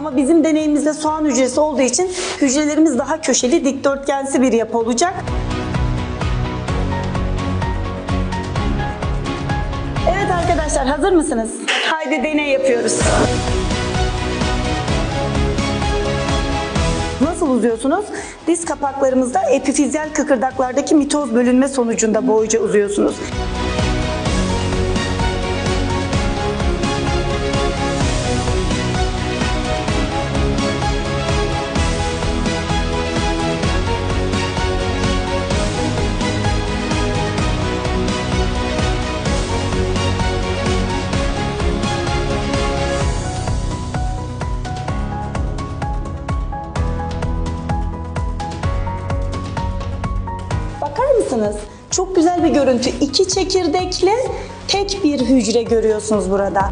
Ama bizim deneyimizde soğan hücresi olduğu için hücrelerimiz daha köşeli, dikdörtgensi bir yapı olacak. Evet arkadaşlar hazır mısınız? Haydi deney yapıyoruz. Nasıl uzuyorsunuz? Diz kapaklarımızda epifizyal kıkırdaklardaki mitoz bölünme sonucunda boyuca uzuyorsunuz. Mısınız? Çok güzel bir görüntü. İki çekirdekli tek bir hücre görüyorsunuz burada.